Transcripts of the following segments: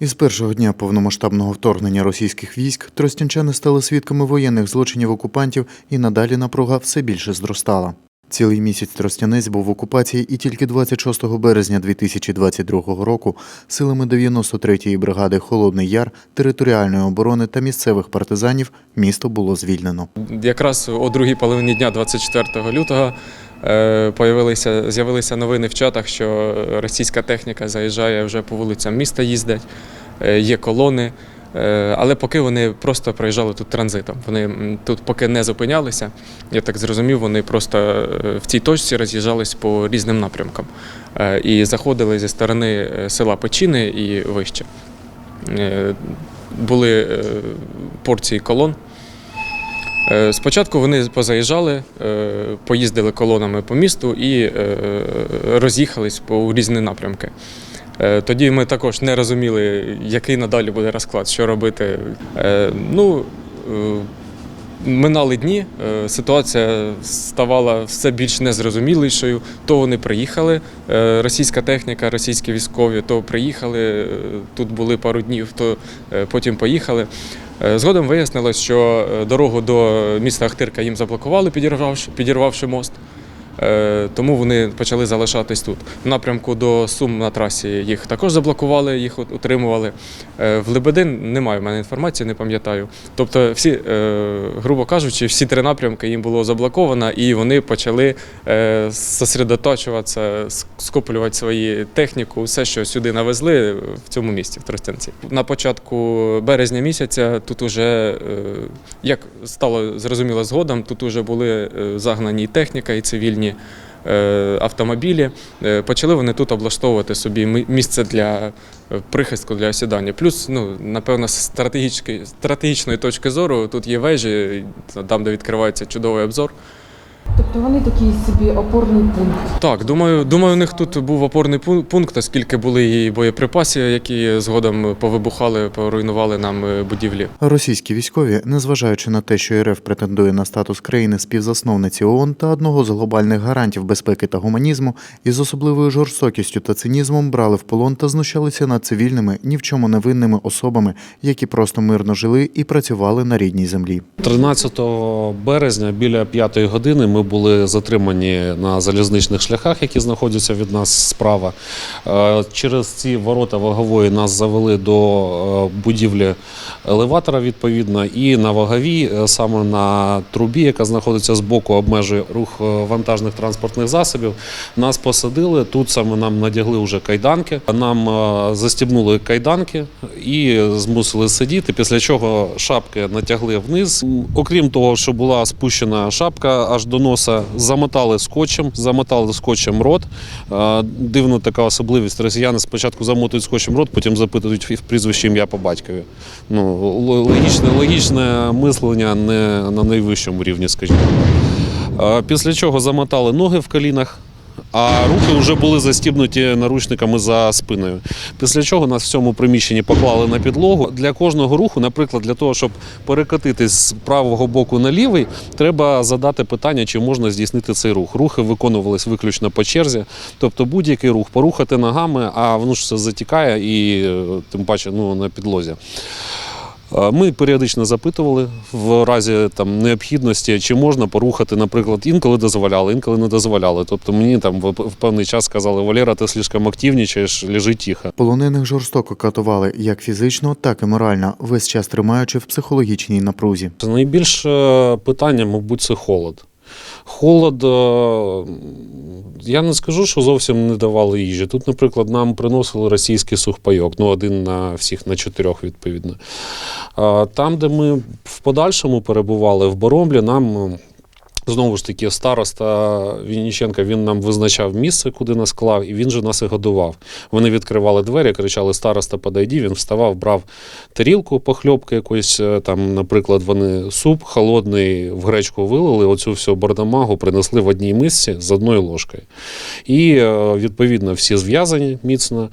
Із першого дня повномасштабного вторгнення російських військ тростянчани стали свідками воєнних злочинів окупантів і надалі напруга все більше зростала. Цілий місяць Тростянець був в окупації, і тільки 26 березня 2022 року силами 93-ї бригади Холодний Яр, територіальної оборони та місцевих партизанів місто було звільнено. Якраз о другій половині дня, 24 лютого, появилися, з'явилися новини в чатах, що російська техніка заїжджає вже по вулицям міста, їздять, е, є колони. Е, Але поки вони просто проїжджали тут транзитом. Вони тут поки не зупинялися. Я так зрозумів, вони просто е, в цій точці роз'їжджались по різним напрямкам Е, і заходили зі сторони е, села Печіни і вище. Е, Були е, порції колон. Е, Спочатку вони позаїжджали, е, поїздили колонами по місту і е, роз'їхались по різні напрямки. Тоді ми також не розуміли, який надалі буде розклад, що робити. Ну, минали дні, е, ситуація ставала все більш незрозумілішою. То вони приїхали, е, російська техніка, російські військові, то приїхали, е, тут були пару днів, то потім поїхали. Згодом вияснилось, що дорогу до міста Ахтирка їм заблокували, підірвавши, підірвавши мост. Е, Тому вони почали залишатись тут. В напрямку до Сум на трасі їх також заблокували, їх утримували. Е, В Лебедин немає в мене інформації, не пам'ятаю. Тобто, всі, е, грубо кажучи, всі три напрямки їм було заблоковано, і вони почали е, скоплювати свої техніку, все, що сюди навезли в цьому місті, в Тростянці. На початку березня місяця тут уже, як стало зрозуміло згодом, тут уже були загнані техніка, і цивільні е, автомобілі. Е, Почали вони тут облаштовувати собі місце для е, прихистку для осідання. Плюс, ну, напевно, з стратегічної точки зору тут є вежі, там, де відкривається чудовий обзор. Тобто вони такий собі опорний пункт. Так, думаю, думаю, у них тут був опорний пункт, оскільки були і боєприпаси, які згодом повибухали, поруйнували нам е, будівлі. Російські військові, незважаючи на те, що РФ претендує на статус країни співзасновниці ООН та одного з глобальних гарантів безпеки та гуманізму, із особливою жорстокістю та цинізмом брали в полон та знущалися над цивільними, ні в чому невинними особами, які просто мирно жили і працювали на рідній землі. 13 березня біля 5 години ми були затримані на залізничних шляхах, які знаходяться від нас справа. Е, Через ці ворота вагової нас завели до е, будівлі елеватора, відповідно, і на ваговій, е, саме на трубі, яка знаходиться збоку, обмежує рух вантажних транспортних засобів. Нас посадили. Тут саме нам надягли вже кайданки. Нам застібнули кайданки і змусили сидіти. Після чого шапки натягли вниз. Окрім того, що була спущена шапка аж до носа, замотали скотчем, замотали скотчем рот. Дивна така особливість. Росіяни спочатку замотують скотчем рот, потім запитують в прізвище ім'я по батькові. Ну, логічне, логічне мислення не на найвищому рівні, скажімо. Після чого замотали ноги в колінах. А руки вже були застібнуті наручниками за спиною. Після чого нас в цьому приміщенні поклали на підлогу. Для кожного руху, наприклад, для того, щоб перекотитись з правого боку на лівий, треба задати питання, чи можна здійснити цей рух. Рухи виконувались виключно по черзі. Тобто будь-який рух, порухати ногами, а воно ж все затікає і е, тим паче ну, на підлозі. Ми періодично запитували в разі там необхідності, чи можна порухати, наприклад, інколи дозволяли, інколи не дозволяли. Тобто мені там в в певний час сказали, Валера, ти слишком активнічаєш, лежи тихо. Полонених жорстоко катували як фізично, так і морально, весь час тримаючи в психологічній напрузі. Найбільше питання, мабуть, це холод. Холод, е, я не скажу, що зовсім не давали їжі. Тут, наприклад, нам приносили російський сухпайок, ну один на всіх на чотирьох, відповідно. Там, де ми в подальшому перебували в Боромлі, нам. Знову ж таки, староста Вінніченка він нам визначав місце, куди нас клав, і він же нас і годував. Вони відкривали двері, кричали Староста, подойди. Він вставав, брав тарілку похльопки якоїсь, е, там, наприклад, вони суп холодний в гречку вилили, оцю всю бардамагу принесли в одній мисці з одною ложкою. І е, відповідно всі зв'язані міцно.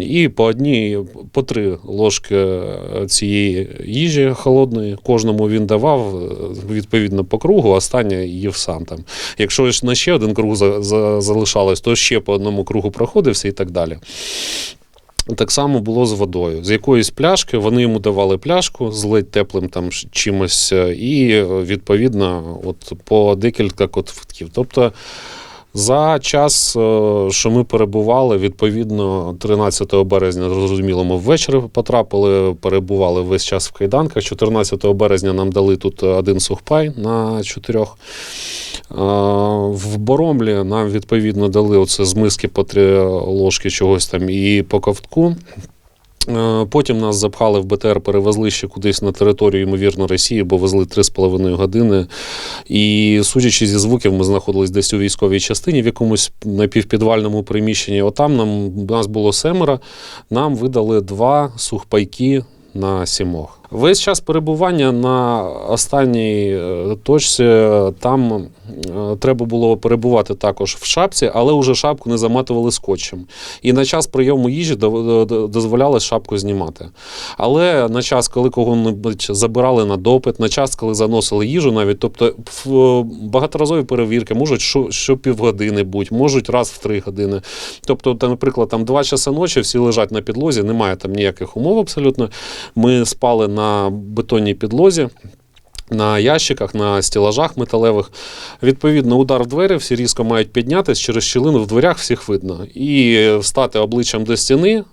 І по одній, по три ложки е, цієї їжі холодної кожному він давав відповідно по кругу, останнє їв сам там. Якщо ж на ще один круг за, за, залишалось, то ще по одному кругу проходився і так далі. Так само було з водою. З якоїсь пляшки вони йому давали пляшку з ледь теплим там чимось, е, і е, відповідно от по декілька котків. Тобто за час, е, що ми перебували, відповідно, 13 березня, зрозуміло, ми ввечері потрапили, перебували весь час в кайданках. 14 березня нам дали тут один сухпай на чотирьох. Е, В Боромлі нам відповідно дали оце з миски по три ложки чогось там і по ковтку. Е, Потім нас запхали в БТР, перевезли ще кудись на територію, ймовірно, Росії, бо везли 3,5 години. І судячи зі звуків, ми знаходились десь у військовій частині в якомусь напівпідвальному приміщенні. Отам нам нас було семеро. Нам видали два сухпайки на сімох. Весь час перебування на останній е, точці е, там е, треба було перебувати також в шапці, але вже шапку не заматували скотчем. І на час прийому їжі дов- д- дозволялось шапку знімати. Але на час, коли кого-небудь забирали на допит, на час, коли заносили їжу, навіть тобто багаторазові перевірки можуть що, що півгодини бути, можуть раз в три години. Тобто, наприклад, там два часи ночі всі лежать на підлозі, немає там ніяких умов абсолютно. Ми спали на бетонній підлозі. На ящиках, на стілажах металевих. Відповідно, удар в двері, всі різко мають піднятися через щілину в дверях, всіх видно. І встати обличчям до стіни,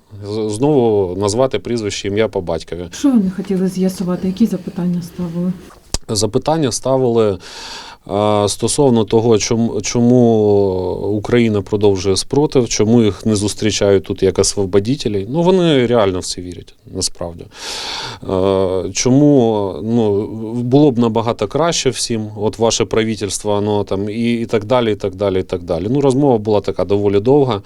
знову назвати прізвище ім'я по батькові. Що вони хотіли з'ясувати? Які запитання ставили? Запитання ставили стосовно того, чому, чому Україна продовжує спротив, чому їх не зустрічають тут як освободітелей. Ну, вони реально в це вірять, насправді. Чому ну, було б набагато краще всім, от ваше правительство, воно там, і, і так далі, і так далі, і так далі. Ну, розмова була така доволі довга.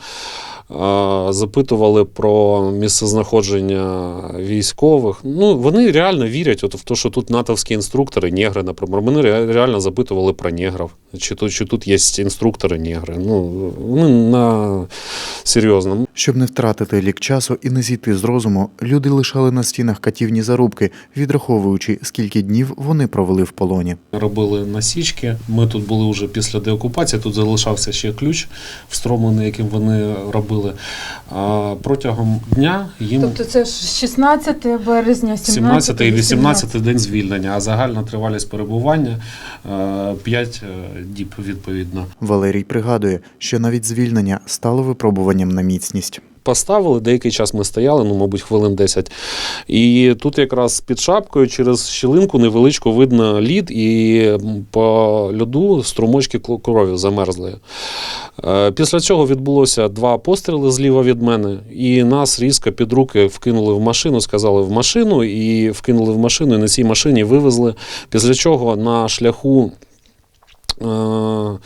Запитували про місцезнаходження військових. Ну, вони реально вірять от в те, що тут натовські інструктори, негри, наприклад. Вони реально запитували про негрів. Чи тут, чи тут є інструктори негри. Ну, вони на серйозно. Щоб не втратити лік часу і не зійти з розуму, люди лишали на стінах катівні зарубки, відраховуючи, скільки днів вони провели в полоні. Робили насічки. Ми тут були вже після деокупації. Тут залишався ще ключ встромлений, яким вони робили. А протягом дня їм Тобто це ж 16 березня, 17, 17 і 18 день звільнення, а загальна тривалість перебування 5 діб відповідно. Валерій пригадує, що навіть звільнення стало випробуванням на міцність. Поставили, деякий час ми стояли, ну, мабуть, хвилин 10. І тут якраз під шапкою через щілинку невеличку видно лід, і по льоду струмочки крові замерзли. Е, Після цього відбулося два постріли зліва від мене, і нас різко під руки вкинули в машину, сказали в машину, і вкинули в машину, і на цій машині вивезли. Після чого на шляху. Е,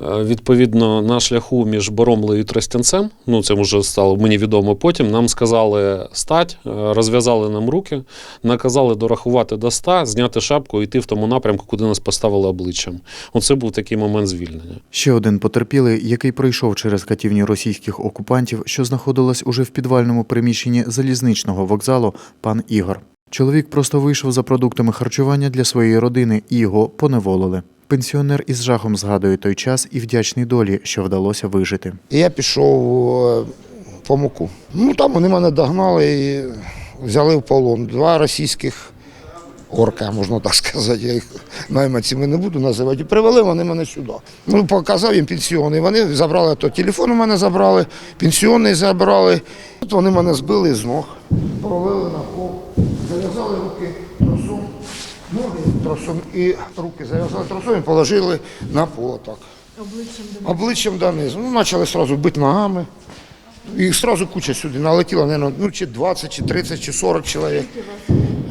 Відповідно, на шляху між Боромлею і Тростянцем, ну це вже стало мені відомо потім. Нам сказали стать, е, розв'язали нам руки, наказали дорахувати до 100, зняти шапку і йти в тому напрямку, куди нас поставили обличчям. Оце був такий момент звільнення. Ще один потерпілий, який пройшов через катівню російських окупантів, що знаходилась уже в підвальному приміщенні залізничного вокзалу, пан Ігор. Чоловік просто вийшов за продуктами харчування для своєї родини і його поневолили. Пенсіонер із жахом згадує той час і вдячний долі, що вдалося вижити. Я пішов е, по муку. Ну там вони мене догнали і взяли в полон. Два російських орка, можна так сказати. Я їх найманцями не буду називати. Привели вони мене сюди. Ну, показав їм пенсіони. Вони забрали то телефон у мене забрали, пенсіонний забрали. От вони мене збили з ног, провели на пол, зав'язали руки тросом, ноги тросом і руки зав'язали тросом і положили на пол так. Обличчям донизу. Ну, почали одразу бити ногами. І одразу куча сюди налетіла, наверное, ну, чи 20, чи 30, чи 40 чоловік.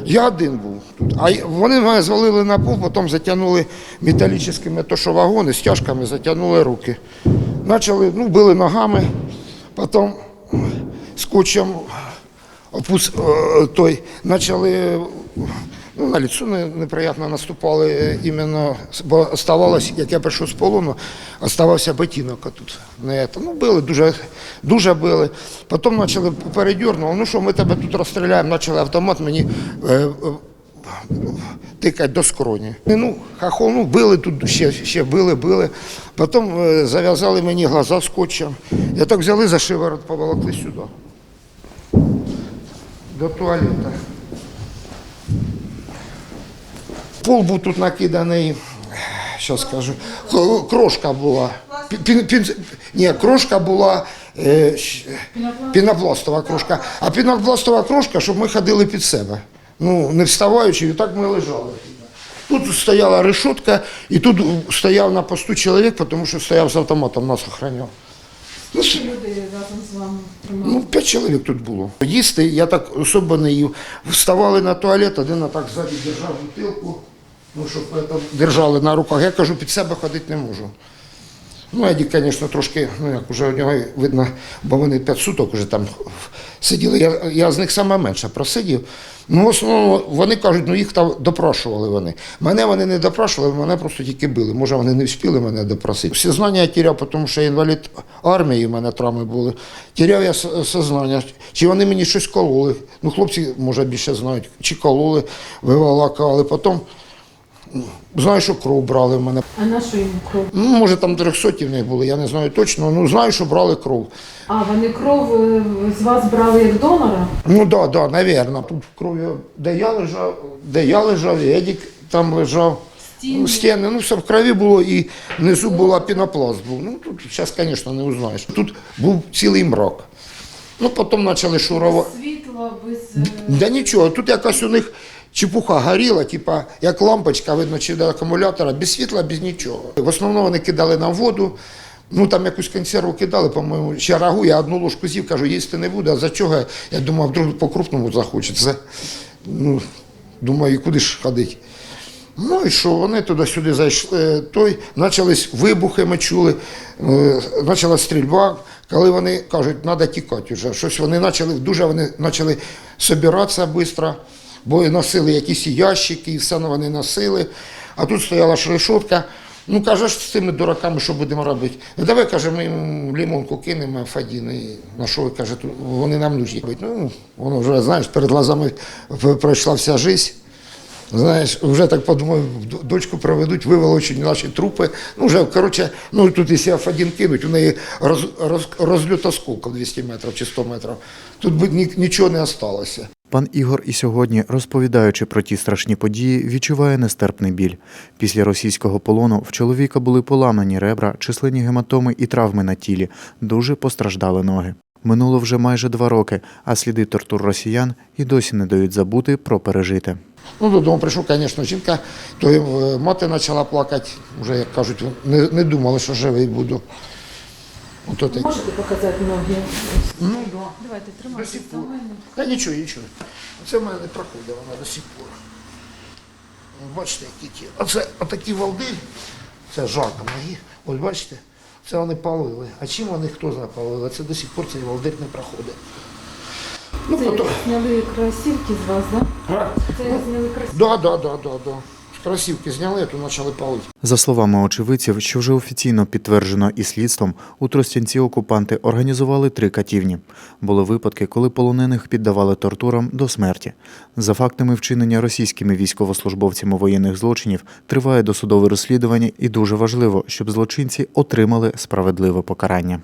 Я один був тут. А вони мене звалили на пол, потім затягнули металічними то, що вагони, стяжками затягнули руки. Почали, ну, били ногами, потім скотчем опус, е, той, почали ну, на лицо не- неприємно наступали е, іменно, бо оставалось, як я прийшов з полону, оставався ботинок тут. Ну, били, дуже, дуже били. Потім почали передернули, ну що, ми тебе тут розстріляємо, почали автомат мені е, е, тикати до скроні. Ну, хахол, ну, били тут, ще, ще били, били. Потім е, зав'язали мені глаза скотчем. Я так взяли за шиворот, поволокли сюди. до туалета. Пол був тут накиданий, що скажу, крошка була. Ні, крошка була е, пінопластова крошка. А пінопластова крошка, щоб ми ходили під себе. Ну, не вставаючи, і так ми лежали. Тут стояла решетка, і тут стояв на посту чоловік, тому що стояв з автоматом, нас охороняв. Ну, тримали. Ну, п'ять чоловік тут було. Їсти я так особо не їв. Вставали на туалет, один так ззаді держав бутилку, ну, щоб держали на руках. Я кажу, під себе ходити не можу. Ну, Едік, звісно, трошки, ну як вже у нього видно, бо вони п'ять суток вже там сиділи. Я, я з них саме менше просидів. Ну, в основному вони кажуть, ну їх там допрошували вони. Мене вони не допрошували, мене просто тільки били. Може, вони не встигли мене допросити. Всі знання я тіряв, тому що інвалід армії, у мене травми були. Тіряв я сознання. Чи вони мені щось кололи? Ну, хлопці, може, більше знають, чи кололи, виволакали. Потім знаю, що кров брали в мене. А на що їм кров? Ну, може, там трьохсоті в них були, я не знаю точно. Ну, знаю, що брали кров. А вони кров е, з вас брали як донора? Ну да, да, навірно. Тут крові, де я лежав, де я лежав, і Едік там лежав. Стіни. Стіни, ну все в крові було і внизу була пінопласт був. Ну тут зараз, звісно, не узнаєш. Тут був цілий мрак. Ну потім почали шурувати. Світло, без... е, Да нічого, тут якась у них чепуха горіла, типа як лампочка, видно, чи до акумулятора, без світла, без нічого. В основному вони кидали на воду. Ну там якусь консерву кидали, по-моєму, ще рагу, я одну ложку з'їв, кажу, їсти не буду. А за чого? Я думав, вдруг по-крупному захочеться. Ну, думаю, куди ж ходити. Ну і що, вони туди-сюди зайшли, той, почались вибухи, ми чули, е, почала стрільба. Коли вони кажуть, треба тікати вже. Щось вони почали, дуже вони почали собиратися швидко, бо носили якісь ящики, і все вони носили. А тут стояла ж. Ну, каже, ж з цими дураками, що будемо робити? Ну, давай, каже, ми їм лімонку кинемо, Фадін, і на що ви каже, вони нам нужні. Ну, воно вже, знаєш, перед глазами пройшла вся життя. Знаєш, вже так подумав, дочку проведуть, виволочуть наші трупи. Ну, вже, коротше, ну тут якщо Фадін кинуть, у неї роз, роз, розлют осколків 200 метрів чи 100 метрів. Тут нічого не осталося. Пан Ігор і сьогодні, розповідаючи про ті страшні події, відчуває нестерпний біль. Після російського полону в чоловіка були поламані ребра, численні гематоми і травми на тілі. Дуже постраждали ноги. Минуло вже майже два роки, а сліди тортур росіян і досі не дають забути про пережите. Ну, додому прийшов, звісно, жінка, то е, мати почала плакати, вже, як кажуть, не, не думали, що живий буду. Ото. Можете показати ноги? Ну, да. Давайте До тримайте сих пор. Та нічого, нічого. Це в мене не проходить, вона до сих пор. Бачите, які ті. Оце отакі валди, це жарко ноги. Ось бачите, це вони палили. А чим вони хто знає палили? Це до сих пор цей валдир не проходить. Ну, Це потім. зняли кросівки з вас, так? А? Да? Це зняли кросівки. Да, да, да, да, да. Кросівки зняли, а то почали палити. За словами очевидців, що вже офіційно підтверджено і слідством, у Тростянці окупанти організували три катівні. Були випадки, коли полонених піддавали тортурам до смерті. За фактами вчинення російськими військовослужбовцями воєнних злочинів триває досудове розслідування, і дуже важливо, щоб злочинці отримали справедливе покарання.